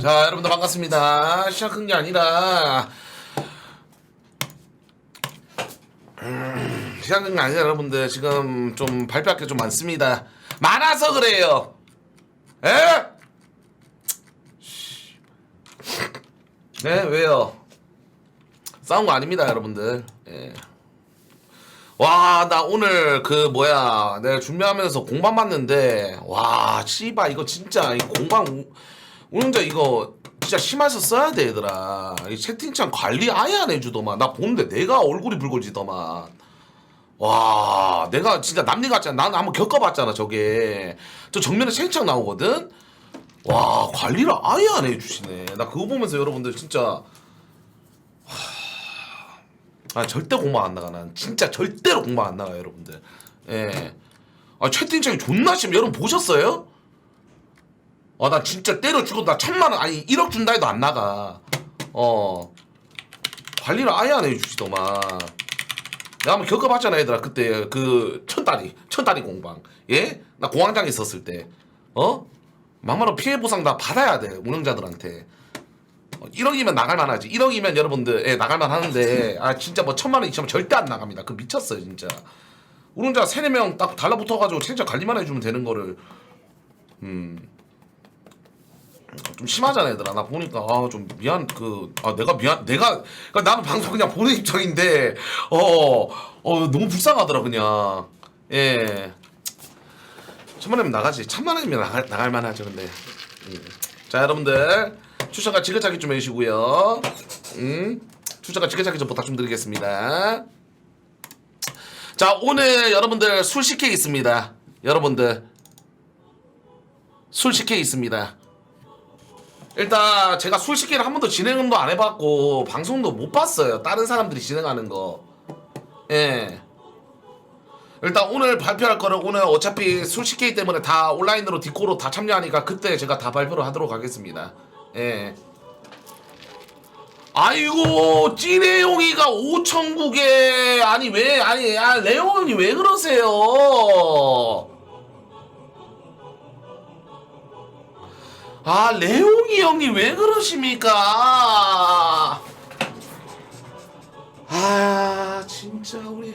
자, 여러분들 반갑습니다. 시작한 게 아니라 음, 시작한 게 아니라 여러분들 지금 좀 발표할 게 좀 많습니다. 많아서 그래요. 에? 네, 왜요? 싸운 거 아닙니다, 여러분들. 예. 와, 나 오늘 그 뭐야, 내가 준비하면서 공방 봤는데, 와, 씨발 이거 진짜 이 공방 우- 운영자 이거 진짜 심해서 써야 돼, 얘들아. 이 채팅창 관리 아예 안 해주더만. 나 보는데 내가 얼굴이 붉어지더만. 와, 내가 진짜 남일 같잖아. 나는 한번 겪어봤잖아, 저게. 저 정면에 채팅창 나오거든? 와, 관리를 아예 안 해주시네. 나 그거 보면서 여러분들 진짜. 아 절대 공방 안 나가 난 진짜 절대로 공방 안 나가 여러분들 예. 아 채팅창이 존나 심 여러분 보셨어요? 아나 진짜 때려 죽어도 나 천만 원 아니 1억 준다 해도 안 나가 어 관리를 아예 안 해주시더만 내가 한번 겪어봤잖아 얘들아 그때 그 천다리 천다리 공방 예? 나 공황장애 있었을 때 어? 막말로 피해 보상 다 받아야 돼 운영자들한테 어, 1억이면 나갈 만 하지. 1억이면 여러분들 예, 나갈 만 하는데 아 진짜 뭐 천만 원 이치면 절대 안 나갑니다. 그 미쳤어요 진짜. 우롱자 세네 명 딱 달라붙어가지고 진짜 관리만 해주면 되는 거를 음 좀 심하잖아 얘들아. 나 보니까 아 좀 미안 그 아 내가 미안 내가 그러니까 나는 방송 그냥 보는 입장인데 어어 너무 불쌍하더라 그냥 예. 천만 원이면 나가지. 천만 원이면 나갈 나갈 만하죠 근데. 음. 자 여러분들 추천과 지그차기 좀 해주시고요. 음, 추천과 지그차기 좀 부탁 좀 드리겠습니다. 자 오늘 여러분들 술 식회 있습니다. 여러분들 술 식회 있습니다. 일단 제가 술 식회를 한 번도 진행도 안 해봤고 방송도 못 봤어요. 다른 사람들이 진행하는 거. 예. 일단 오늘 발표할 거를 오늘 어차피 술 식회 때문에 다 온라인으로 디코로 다 참여하니까 그때 제가 다 발표를 하도록 하겠습니다. 예. 아이고 찌레용이가 5천국에 아니 왜 아니 아 레옹이 왜 그러세요? 아 레옹이 형님 왜 그러십니까? 아 진짜 우리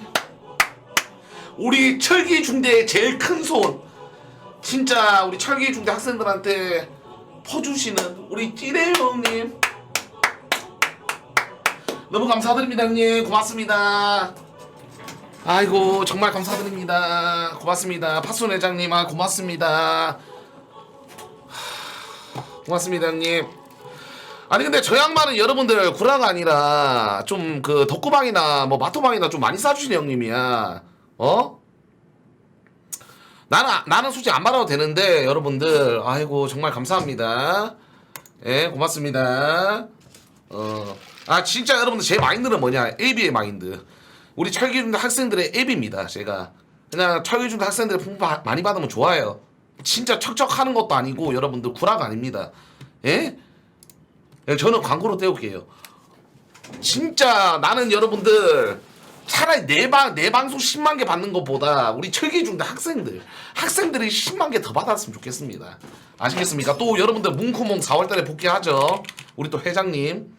우리 철기 중대의 제일 큰 손 진짜 우리 철기 중대 학생들한테 퍼주시는 우리 찌레 형님. 너무 감사드립니다 형님. 고맙습니다. 아이고 정말 감사드립니다. 고맙습니다. 파순 회장님 아 고맙습니다. 하, 고맙습니다 형님 아니 근데 저 양반은 여러분들 구라가 아니라 좀 그 덕구방이나 뭐 마토방이나 좀 많이 싸주시는 형님이야 어? 나는 나는 솔직히 안 받아도 되는데 여러분들 아이고 정말 감사합니다. 예 고맙습니다. 어 아 진짜 여러분들 제 마인드는 뭐냐 AB의 마인드. 우리 철기중대 학생들의 앱입니다. 제가 그냥 철기중대 학생들의 풍부 바- 많이 받으면 좋아요. 진짜 척척하는 것도 아니고 여러분들 구라가 아닙니다. 예? 예, 저는 광고로 떼올게요. 진짜 나는 여러분들 차라리 내방 내 방송 10만 개 받는 것보다 우리 철기 중대 학생들 학생들이 10만 개 더 받았으면 좋겠습니다. 아시겠습니까? 또 여러분들 뭉크몽 4월달에 복귀하죠. 우리 또 회장님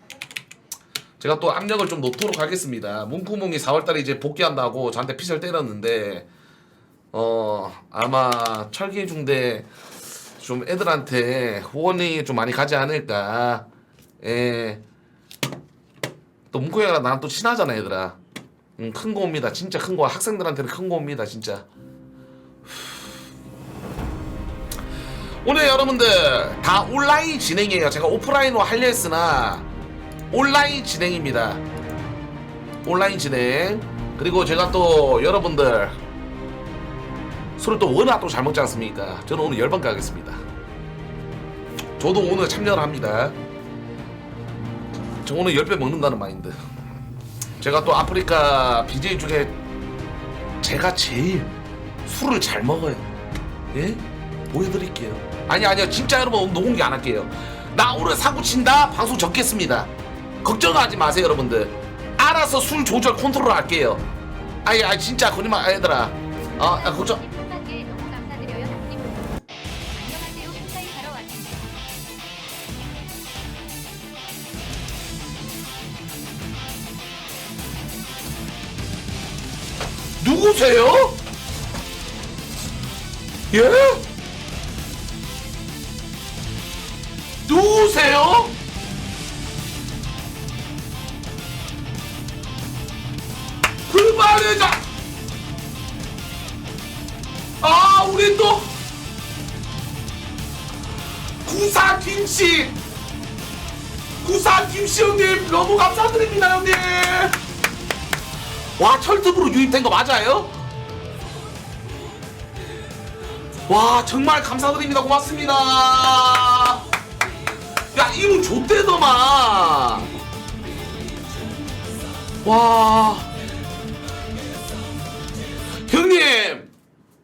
제가 또 압력을 좀 놓도록 하겠습니다. 뭉크몽이 4월달에 이제 복귀한다고 저한테 피셜 때렸는데 어 아마 철기 중대 좀 애들한테 후원이 좀 많이 가지 않을까. 예. 또 문구 형이랑 나랑 또 친하잖아 얘들아. 음, 큰 거 옵니다. 진짜 큰 거. 학생들한테는 큰 거 옵니다 진짜. 오늘 여러분들 다 온라인 진행이에요. 제가 오프라인으로 하려 했으나 온라인 진행입니다. 온라인 진행. 그리고 제가 또 여러분들 술을 또 워낙 또 잘 먹지 않습니까 저는 오늘 열번 가겠습니다 저도 오늘 참여를 합니다 저 오늘 10배 먹는다는 마인드. 제가 또 아프리카 BJ 중에 제가 제일 술을 잘 먹어요. 예? 보여드릴게요. 아니, 아니요. 진짜 여러분 녹음기 안 할게요. 나 오늘 사고 친다? 방송 적겠습니다. 걱정하지 마세요, 여러분들. 알아서 술 조절 컨트롤 할게요. 아니, 아니, 진짜 거짓말, 얘들아. 어, 아, 걱정. 누구세요? 예? 누구세요? 그만해 자. 아, 우리 또 구사 김씨, 구사 김씨 형님 너무 감사드립니다 형님. 와 철듭으로 유입된 거 맞아요? 와 정말 감사드립니다. 고맙습니다. 야 이분 좆대더만. 와. 형님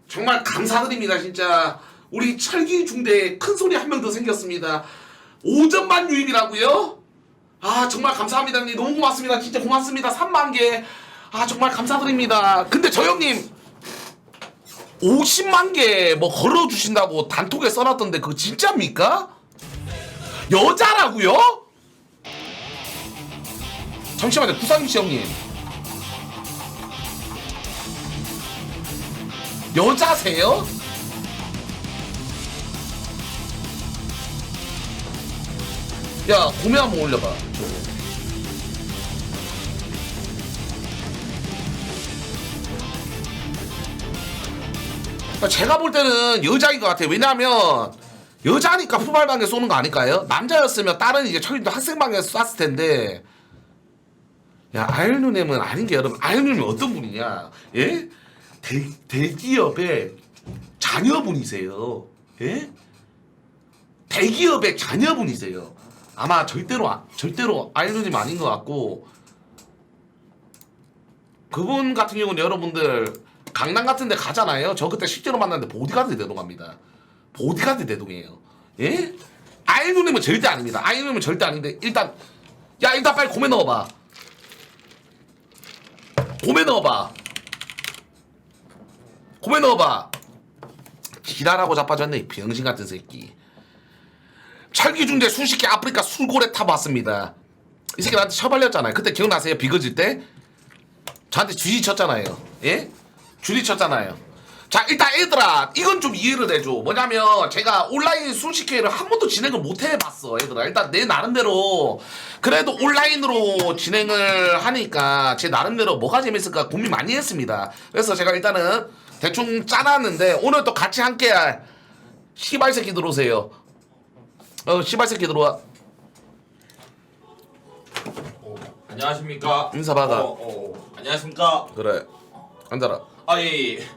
정말 감사드립니다 진짜. 우리 철기 중대에 큰 소리 한 명 더 생겼습니다. 5점만 유입이라고요? 아 정말 감사합니다 형님. 너무 고맙습니다. 진짜 고맙습니다. 3만 개 아 정말 감사드립니다. 근데 저 형님 50만 개 뭐 걸어주신다고 단톡에 써놨던데 그거 진짜입니까? 여자라고요? 잠시만요 구상씨 형님 여자세요? 야 고메 한번 올려봐 저거. 제가 볼 때는 여자인 것 같아요. 왜냐하면 여자니까 푸발방에 쏘는 거 아닐까요? 남자였으면 다른 이제 철인도 학생방에 쐈을 텐데. 야 아일누님은 아닌 게 여러분 아일누님 어떤 분이냐? 예? 대, 대기업의 자녀분이세요. 예? 대기업의 자녀분이세요. 아마 절대로 아- 절대로 아일누님 아닌 것 같고 그분 같은 경우는 여러분들 강남 같은 데 가잖아요. 저 그때 실제로 만났는데 보디가드 대동합니다. 보디가드 대동이에요. 예? 아이누님은 절대 아닙니다. 아이누님은 절대 아닌데 일단 야 일단 빨리 고메 넣어봐. 고메 넣어봐. 고메 넣어봐. 지랄하고 자빠졌네 이 병신 같은 새끼. 철기 중대 순식기 아프리카 술고래 타봤습니다. 이 새끼 나한테 처발렸잖아요. 그때 기억나세요? 비거질 때? 저한테 주지 쳤잖아요. 예? 주지 쳤잖아요. 자, 일단 얘들아, 이건 좀 이해를 해줘. 뭐냐면, 제가 온라인 순식회를 한 번도 진행을 못 해봤어, 얘들아. 일단 내 나름대로, 그래도 온라인으로 진행을 하니까, 제 나름대로 뭐가 재밌을까 고민 많이 했습니다. 그래서 제가 일단은 대충 짜놨는데, 오늘 또 같이 함께할 시발 새끼 들어오세요. 어, 시발 새끼 들어와. 안녕하십니까? 인사 받아. 어, 어, 어. 안녕하십니까? 그래. 앉아라. 아 예. 예.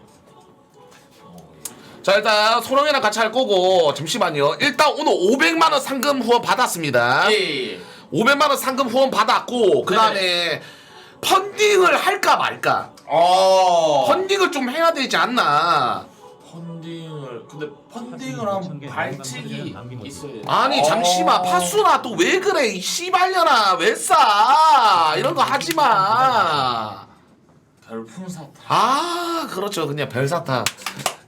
자 일단 소롱이랑 같이 할 거고 잠시만요 일단 오늘 500만 원 상금 후원 받았습니다 예. 예. 500만 원 상금 후원 받았고 그 다음에 펀딩을 할까 말까 어. 펀딩을 좀 해야 되지 않나 펀딩을 근데 펀딩을 하면 발칙이 있어야 돼. 아니 잠시만 어. 파수나 또 왜 그래 이 씨발년아 왜 싸 이런 거 하지 마 별풍 사탕. 아 그렇죠 그냥 별사탕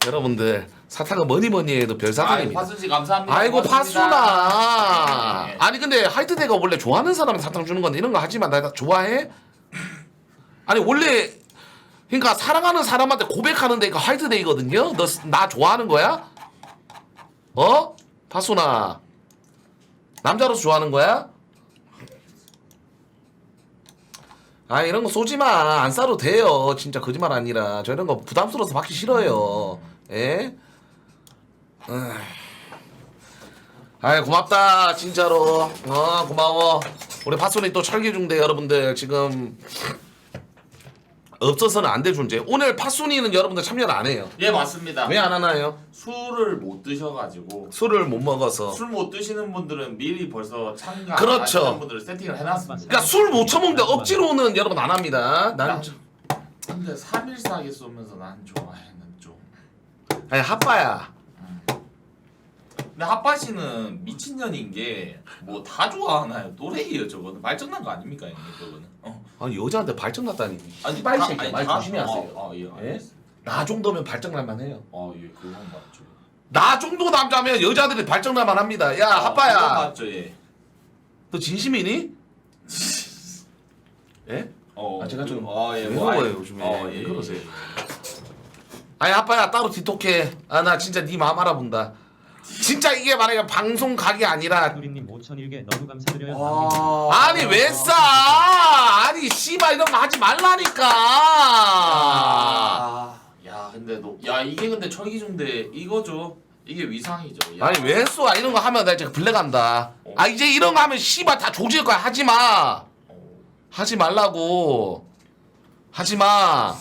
여러분들 사탕은 뭐니 뭐니 해도 아이 별사탕입니다 파순 씨 감사합니다. 아이고 고맙습니다. 파수나 네. 아니 근데 하이트대가 원래 좋아하는 사람은 사탕 주는 건데 이런 거 하지만 나 좋아해? 아니 원래 그러니까 사랑하는 사람한테 고백하는 데가 화이트데이거든요 너 나 좋아하는 거야? 어? 파수나 남자로서 좋아하는 거야? 아 이런 거 쏘지 마. 안 싸도 돼요. 진짜 거짓말 아니라. 저 이런 거 부담스러워서 받기 싫어요. 예? 아이 고맙다 진짜로. 어 고마워. 우리 파손이 또 철기 중대 여러분들 지금 없어서는 안 될 존재. 오늘 파순이는 여러분들 참여를 안 해요. 예 맞습니다. 왜 안 하나요? 술을 못 드셔가지고 술을 못 먹어서. 술 못 드시는 분들은 미리 벌써 참가 그렇죠. 하시는 분들을 세팅을 해놨습니다. 그러니까 술 못 처먹는데 억지로는 여러분 안 합니다. 난 좀- 근데 3일사하게 쏘면서 난 좋아해는 좀. 아니 핫바야. 근데 핫바 씨는 미친년인 게 뭐 다 좋아하나요? 노래예요 저거는 말장난 거 아닙니까 형님 저거는? 어. 아니 여자한테 발정 났다니. 아니 새끼 아니, 말 다- 조심하세요. 아, 아, 예, 예? 알겠습니다. 나 정도면 발정 날만 해요. 아, 예, 그건 맞죠. 나 정도 남자면 여자들이 발정 날만 합니다. 야 아, 그건 핫바야. 맞죠, 예. 너 진심이니? 예? 어, 아, 제가 좀 아, 예, 왜 뭐, 아니, 요즘에? 어, 왜 그러세요? 아니 아빠야 따로 뒷톡해. 아 나 진짜 네 마음 알아본다. 진짜 이게 만약에 방송 각이 아니라 누리님 5,001개 너무 감사드려요. 와. 아니 왜 싸? 아니 씨발 이런 거 하지 말라니까. 아, 야 근데 너, 야 이게 근데 철기중대 이거죠. 이게 위상이죠. 야. 아니 왜 쏘아 이런 거 하면 나 이제 블랙한다. 아 이제 이런 거 하면 씨발 다 조질 거야 하지 마. 하지 말라고. 하지 마.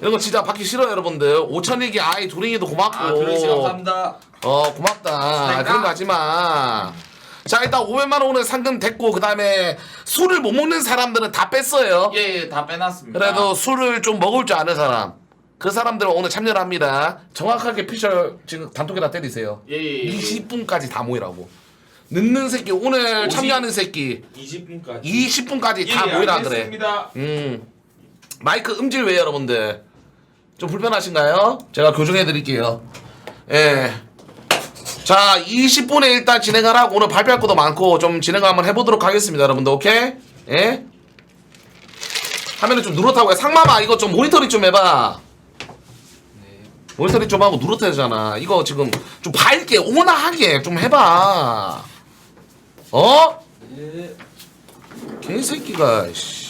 이런 거 진짜 받기 싫어요 여러분들. 5천일기 아이 도링이도 고맙고. 아 그래 씨 감사합니다. 어 고맙다. 아, 그런 거 하지 마. 자 일단 500만 원 오늘 상금 됐고 그 다음에 술을 못 먹는 사람들은 다 뺐어요. 예, 다 빼놨습니다. 그래도 술을 좀 먹을 줄 아는 사람 그 사람들은 오늘 참여를 합니다. 정확하게 피셜 지금 단톡에다 때리세요. 예, 예, 예. 20분까지 다 모이라고. 늦는 새끼 오늘 오십- 참여하는 새끼 20분까지. 20분까지 다 예, 모이라 그래. 알겠습니다. 음 마이크 음질 왜 여러분들 좀 불편하신가요? 제가 교정해 드릴게요. 예. 자 20분에 일단 진행을 하고 오늘 발표할 것도 많고 좀 진행을 한번 해보도록 하겠습니다 여러분들 오케이? 예? 화면을 좀 누렇다고 해 상마마 이거 좀 모니터링 좀 해봐 모니터링 좀 하고 누렇다잖아 이거 지금 좀 밝게 온화하게 좀 해봐 어? 예. 개새끼가 씨.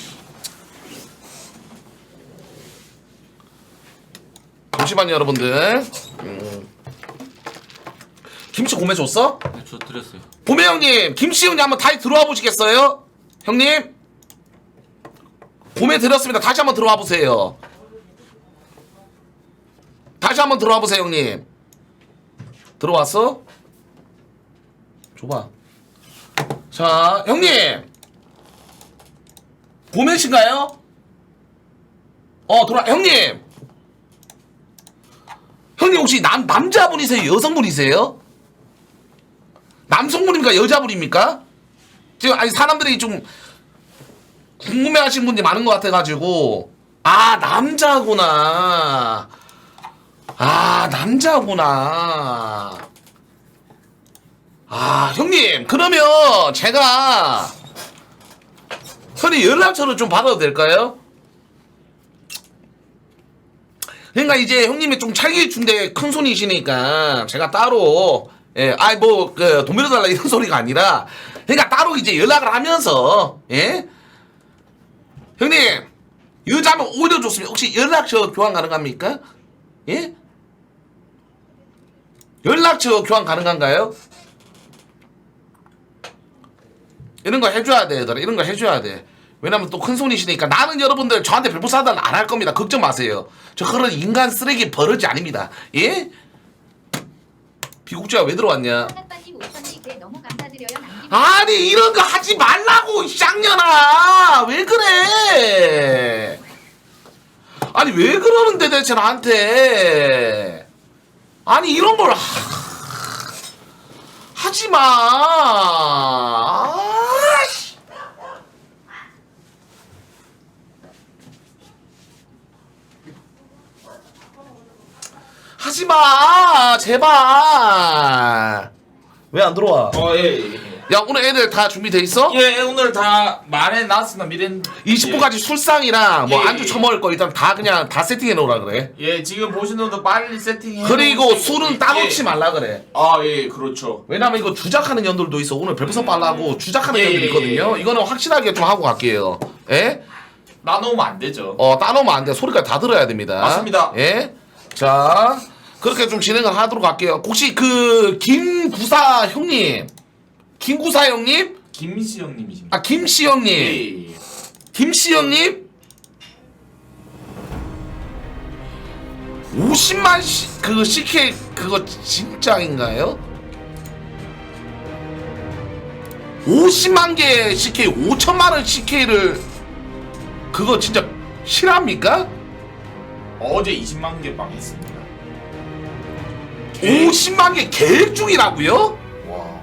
잠시만요 여러분들 음. 김치 고메 줬어? 네, 저 드렸어요. 고메 형님 김치 형님 한번 다시 들어와 보시겠어요? 형님 고메 드렸습니다 다시 한번 들어와 보세요 다시 한번 들어와 보세요 형님 들어왔어? 줘봐 자 형님 고메신가요? 어 돌아 형님 형님 혹시 남 남자분이세요 여성분이세요? 남성분입니까 여자분입니까? 지금 아니 사람들이 좀 궁금해하신 분들이 많은 것 같아가지고 아 남자구나 아 남자구나 아 형님 그러면 제가 형님 연락처를 좀 받아도 될까요? 그러니까 이제 형님이 좀 찰기 준데 큰 손이시니까 제가 따로 예, 아이 뭐 그 돈 빌려달라 이런 소리가 아니라 그러니까 따로 이제 연락을 하면서 예, 형님 여자면 오히려 좋습니다. 혹시 연락처 교환 가능합니까? 예? 연락처 교환 가능한가요? 이런 거 해줘야 돼, 얘들아. 이런 거 해줘야 돼. 왜냐면 또 큰 손이시니까 나는 여러분들 저한테 별부 사달 안 할 겁니다. 걱정 마세요. 저 그런 인간 쓰레기 버릇이 아닙니다. 예? 비국주야 왜 들어왔냐? 하나빠님 5천개 너무 감사드려요. 남김 아니 이런 거 하지 말라고 이 쌍년아 왜 그래 아니 왜 그러는데 대체 나한테 아니 이런 걸 하... 하지 마 아 하지 마 제발 왜 안 들어와 어, 예, 예. 야 오늘 애들 다 준비돼 있어? 예, 오늘 다 말해 놨습니다. 미렌 20분까지 술상이랑 뭐 예, 안주 예. 처먹을 거 일단 다 그냥 다 세팅해 놓으라 그래. 예, 지금 보시는 분들 빨리 세팅해. 그리고 놓으시고. 술은 따 놓지 예. 말라 그래. 아, 예, 그렇죠. 왜냐면 이거 주작하는 년들도 있어. 오늘 별부서 빨라고 주작하는 예, 예, 있거든요. 예. 이거는 확실하게 좀 하고 갈게요. 예? 나누면 안 되죠. 어 따놓으면 안 돼. 소리까지 다 들어야 됩니다. 맞습니다. 예? 자 그렇게 좀 진행을 하도록 할게요. 혹시 그 김구사 형님, 김구사 형님, 김시 형님이십니까? 아 김씨 형님, 예, 예. 김씨 형님 50만 시, 그 CK 그거 진짜인가요? 50만 개 CK 5천만 원 CK를 그거 진짜 실합니까? 어제 20만 개 망했습니다. 50만 개 계획 중이라고요? 와.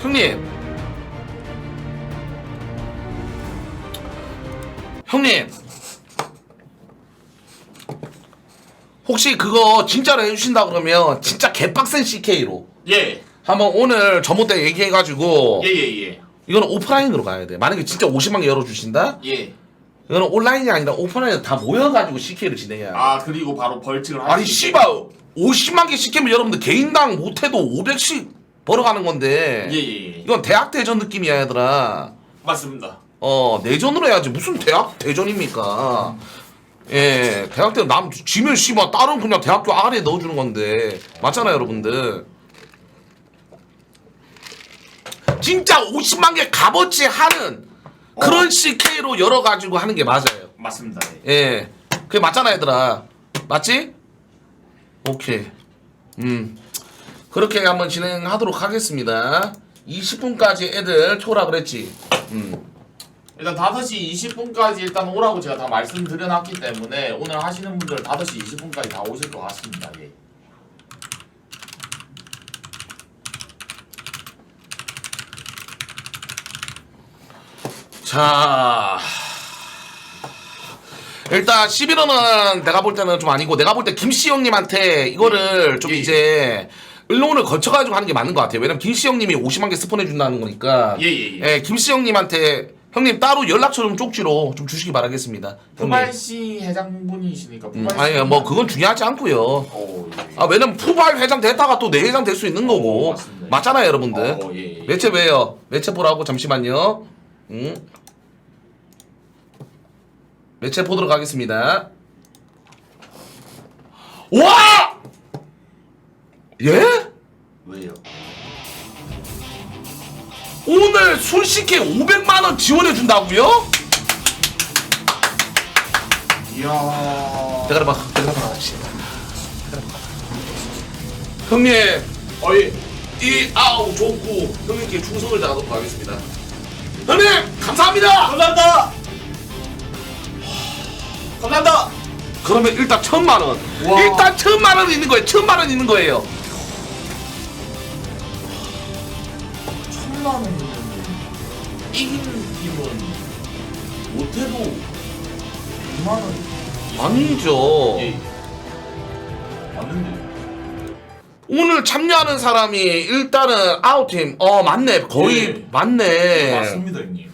형님 형님 혹시 그거 진짜로 해주신다 그러면 진짜 개빡센 CK로 예. 한번 오늘 전부 때 얘기해가지고 예 예 예 이거는 오프라인으로 가야 돼. 만약에 진짜 50만 개 열어주신다? 예. 이거는 온라인이 아니라 오프라인에 다 모여가지고 CK를 진행해야 돼. 아 그리고 바로 벌칙을 할 아니 수 씨발 50만 개 시키면 여러분들 개인당 못해도 500씩 벌어가는 건데. 예 예 예. 이건 대학 대전 느낌이야 얘들아. 맞습니다. 어 내전으로 해야지. 무슨 대학 대전입니까? 예 대학 대전 남 지면 씨발 다른 그냥 대학교 아래에 넣어주는 건데. 맞잖아요 여러분들 진짜 50만 개 값어치 하는 그런 CK로 열어가지고 하는 게 맞아요 맞습니다 예. 예. 그게 맞잖아, 얘들아. 맞지? 오케이. 음. 그렇게 한번 진행하도록 하겠습니다. 20분까지 애들 초라 그랬지. 음. 일단 5시 20분까지 일단 오라고 제가 다 말씀드려놨기 때문에 오늘 하시는 분들 5시 20분까지 다 오실 것 같습니다 예. 자. 일단 11호는 내가 볼 때는 좀 아니고 내가 볼 때 김씨 형님한테 이거를 좀 예, 예. 이제 언론을 거쳐가지고 하는 게 맞는 것 같아요. 왜냐면 김씨 형님이 50만 개 스폰해 준다는 거니까. 예, 예, 예. 예, 김씨 형님한테 형님 따로 연락처 좀 쪽지로 좀 주시기 바라겠습니다. 형님. 푸발시 회장분이시니까 음, 푸발시 아니 뭐 그건 중요하지 않고요. 오, 예. 아 왜냐면 푸발 회장 됐다가 또 내 회장 될 수 있는 거고 어, 맞습니다. 맞잖아요 여러분들. 어, 예, 예. 매체 왜요? 매체 보라고 잠시만요. 음. 매체 보도록 하겠습니다. 와! 예? 왜요? 오늘 순식게 500만 원 지원해 준다고요? 이야 대가리 봐. 대가리 봐. 씨. 형님, 어, 예. 이 아우 좋고 형님께 충성을 다하도록 하겠습니다. 형님 감사합니다. 감사합니다 감사합니다 그러면 일단 천만 원. 와. 일단 천만 원 있는 거예요. 천만 원 있는 거예요. 천만 원이면 이긴 팀은 못해도 2만 원 아니죠. 예. 맞는데 오늘 참여하는 사람이 일단은 아웃팀. 어 맞네. 거의 예. 맞네. 맞습니다 형님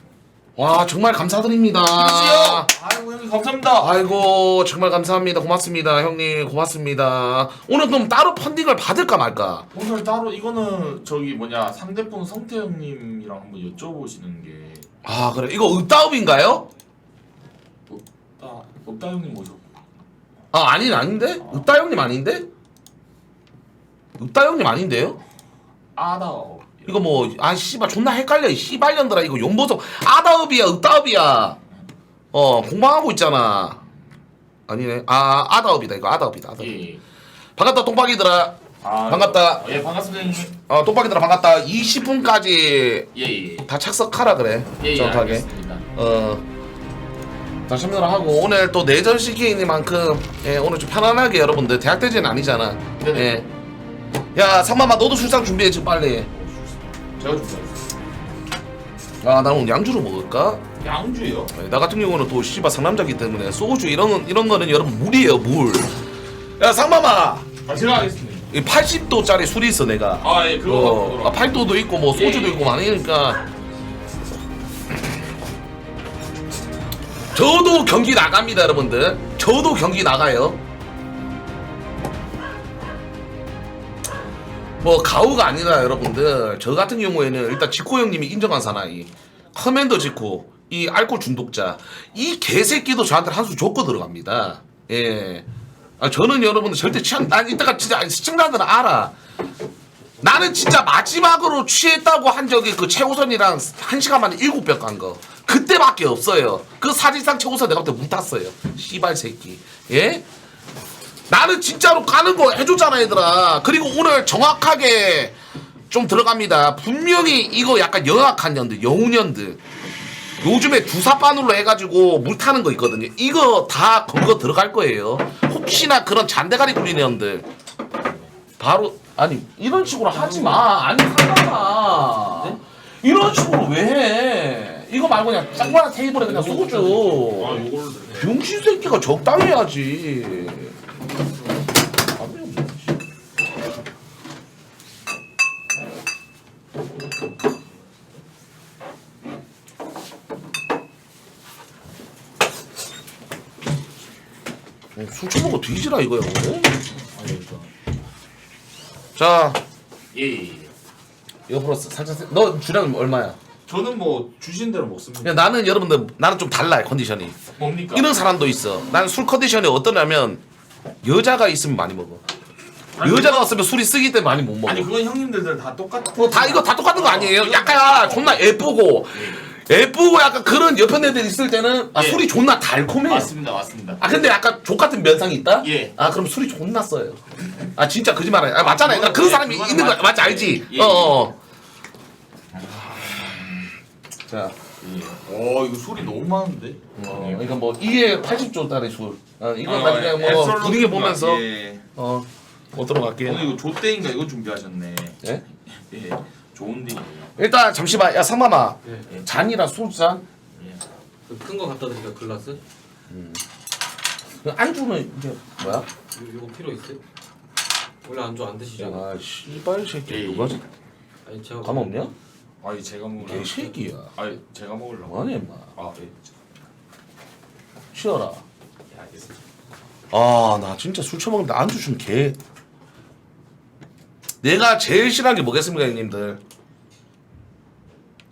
와 정말 감사드립니다. 아이고 형님 감사합니다 아이고 정말 감사합니다. 고맙습니다 형님 고맙습니다. 오늘 그럼 따로 펀딩을 받을까 말까? 오늘 따로 이거는 저기 뭐냐 상대편 성태 형님이랑 한번 여쭤보시는 게 아 그래 이거 읍다읍인가요? 없다 없다 형님 오셨고 아 아니 아닌데? 읍다 형님 아닌데? 읍다 형님 아닌데요? 아다 이거 뭐 아 씨발 존나 헷갈려 이 씨발년들아 이거 용보석 아다읍이야 읍다읍이야 어 공방하고 있잖아 아니네 아 아다읍이다 이거 아다읍이다 아다읍. 예. 반갑다 똥박이들아 아, 반갑다. 예 반갑습니다 형님 어 똥박이들아 반갑다 20분까지 예 예 다 착석하라 그래 예, 예, 정확하게 알겠습니다. 어. 다 참여를 하고 오늘 또 내전 시기이니만큼 예, 오늘 좀 편안하게 여러분들 대학 대전 아니잖아 네네. 예. 야 상마마 너도 술상 준비해 지금 빨리 제가 준비했어요 아나 오늘 양주로 먹을까? 양주요? 예, 나 같은 경우는 또 씨발 상남자기 때문에 소주 이런 이런 거는 여러분 물이에요 물. 야 상마마 아 제가 하겠습니다 이 80도짜리 술이 있어 내가. 아 예 그거 어, 갖고 아, 8도도 있고 뭐 소주도 예, 예. 있고 많으니까. 저도 경기 나갑니다 여러분들. 저도 경기 나가요. 뭐 가오가 아니라 여러분들 저 같은 경우에는 일단 지코 형님이 인정한 사나이 커맨더 지코 이 알코올 중독자 이 개새끼도 저한테 한 수 줬고 들어갑니다. 예. 아, 저는 여러분들 절대 취한 난 이따가 진짜 시청자들은 알아. 나는 진짜 마지막으로 취했다고 한 적이 그 최우선이랑 한 시간 만에 일곱 병 간 거. 그때밖에 없어요. 그 사실상 최우선 내가 그때 문 탔어요. 씨발 새끼. 예? 나는 진짜로 가는 거 해줬잖아 얘들아. 그리고 오늘 정확하게 좀 들어갑니다. 분명히 이거 약간 영악한 년들 영웅년들 요즘에 두사바늘로 해가지고 물 타는 거 있거든요. 이거 다 그거 들어갈 거예요. 혹시나 그런 잔대가리 굴리는 년들. 바로 아니 이런 식으로 하지 마. 아니 상관아 이런 식으로 왜 해? 이거 말고 그냥 짱만한 테이블에 그냥 소주 아 병신 새끼가 적당히 해야지. 답이 없네, 씨. 어, 술 처먹고 뒤지라 이거야. 어? 자 예, 예. 예. 이거 플러스 살짝 세- 너 주량 얼마야? 저는 뭐 주신 대로 먹습니다. 야, 나는 여러분들 나는 좀 달라요 컨디션이. 뭡니까? 이런 사람도 있어. 나는 술 컨디션이 어떠냐면 여자가 있으면 많이 먹어. 아니, 여자가 없으면 술이 쓰기 때문에 많이 못 먹어. 아니 그건 형님들 다 똑같아. 뭐 다 이거 다 똑같은 거 아니에요? 약간 존나 예쁘고 예쁘고 약간 그런 옆에 애들 있을 때는 아 예. 술이 존나 달콤해. 맞습니다, 맞습니다. 아 근데 약간 족 같은 면상이 있다? 예. 아 그럼 술이 존나 써요. 아 진짜 거짓말 아니야. 아 맞잖아. 그러니까 그런 예, 사람이 그거는 있는 거 맞- 맞지 알지? 예, 예. 어. 어. 자, 예. 오 이거 술이 너무 많은데. 어, 이거 뭐 이게 80조짜리 술. 어, 이거 어, 나 그냥 뭐 분위기 보면서 예. 어 오도록 할게요. 오늘 이거 조대인가 이거 준비하셨네. 예? 예. 좋은 데이에요. 일단 잠시만 야 상마마 예. 잔이랑 술잔 예. 큰거 갖다 드릴까 글라스? 그 안주는 이제 뭐야? 요- 요거 필요 있어요? 원래 안주 안 드시잖아. 아 씨발 새끼 예, 누가 아니 제가 감 없냐? 아니 제가 먹으려. 개새끼야. 아니 제가 먹으려고. 뭐하냐 임마. 아 예. 쉬어라. 예 알겠습니다. 아 나 진짜 술 처먹는데 안주 주면 개. 내가 제일 싫어하는 게 뭐겠습니까 형님들?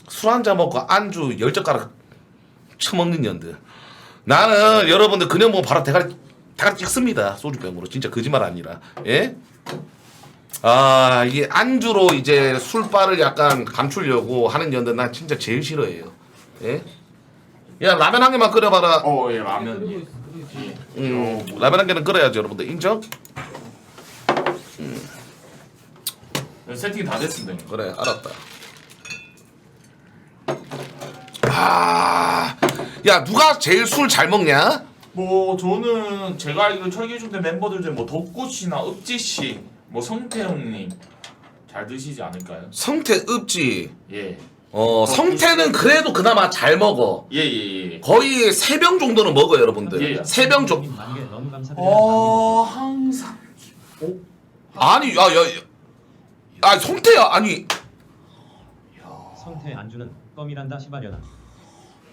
술 한 잔 먹고 안주 열 젓가락 처먹는 년들. 나는 여러분들 그냥 뭐 바로 대가리 대가리 찍습니다 소주병으로 진짜 거짓말 아니라 예? 아 이게 안주로 이제 술바를 약간 감추려고 하는 년들 난 진짜 제일 싫어해요 예? 야 라면 한 개만 끓여봐라 어 예 라면. 예. 예. 음, 라면 한 개는 끓여야죠 여러분들 인정? 세팅 다 됐습니다. 그래 알았다 아야 누가 제일 술 잘 먹냐? 뭐 저는 제가 알기로 철기중대 멤버들 중에 뭐 덕구 씨나 읍지 씨, 뭐 성태형님 잘 드시지 않을까요? 성태 읍지 예. 어 성태는 그래도 그나마 잘 먹어 예, 예, 예. 거의 세 병 정도는 먹어요 여러분들 예. 세병 정도 만개 너무 감사드려요. 어, 항상. 아니 야야 아 성태야 아니 성태 안주는 껌이란다 시바려나.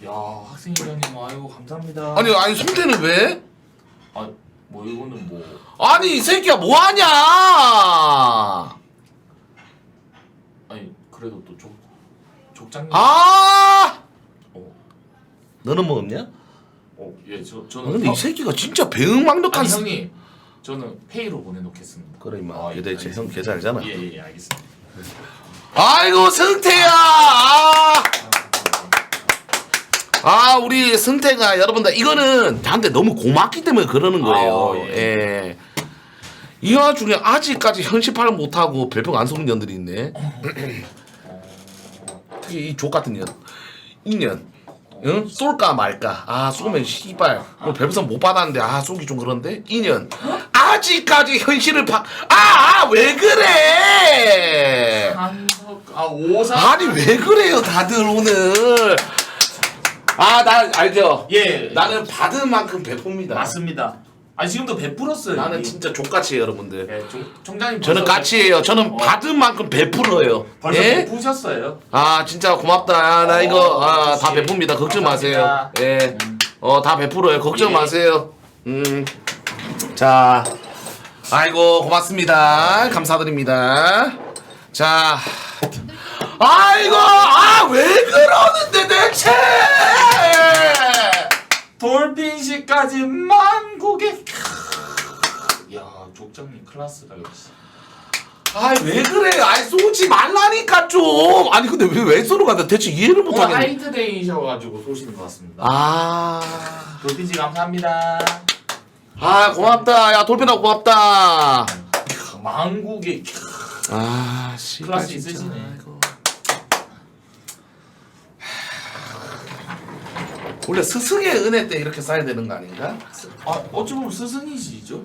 야, 학생 회장님 아이고 감사합니다. 아니 아니 성태는 왜? 아, 뭐 이거는 뭐 아니 이 새끼야 뭐 하냐 아니 그래도 또 족, 족장님. 아 어, 너는 뭐 없냐? 어, 예, 저 아, 저는. 근데 형- 이 새끼가 진짜 배응망덕한 아니 스- 형님, 저는 페이로 보내놓겠습니다. 그래 임마 아, 예, 얘들 이제 형. 계좌 알잖아 예, 예, 예, 알겠습니다. 아이고 승태야 아, 아 우리 승태가 여러분들 이거는 나한테 너무 고맙기 때문에 그러는 거예요. 아, 예. 이 와중에 아직까지 현실파를 못하고 별풍 안 쏘는 년들이 있네. 특히 이 족 같은 년 이년 응? 쏠까 말까. 아 쏘면 씨발. 뭐 별풍선 못 받았는데 아 쏘기 좀 그런데? 이년 아직까지 현실을 파 아왜 그래? 한석, 아 오사. 아니 왜 그래요 다들 오늘 아 나 알죠 예, 나는 받은 만큼 베풉니다 맞습니다. 아 지금도 베풀었어요. 나는 이미. 진짜 족같이 여러분들 예, 종, 총장님 저는 벌써 까치예요 저는 어. 받은 만큼 베풀어요 벌써 예? 베푸셨어요. 아 진짜 고맙다 아, 나 이거 아, 다 역시. 베풉니다 걱정 마세요 감사합니다. 예. 음. 어다 베풀어요 걱정 예. 마세요 음 자 아이고 고맙습니다 감사드립니다 자 아이고 아 왜 그러는데 대체 돌핀시까지만 고개. 야, 족장님 클라스다 역시. 아이 왜 그래 아이 쏘지 말라니까 좀 아니 근데 왜 왜 쏘러 간다 대체 이해를 오늘 못하겠네 하이트데이셔가지고 쏘시는 것 같습니다. 아, 돌핀시 감사합니다. 아 고맙다 야 돌핀아 고맙다 망국의 아 씨발 클라스 진짜. 있으시네. 아이고. 원래 스승의 은혜 때 이렇게 쌓야 되는 거 아닌가? 아 어찌 보면 스승이시죠?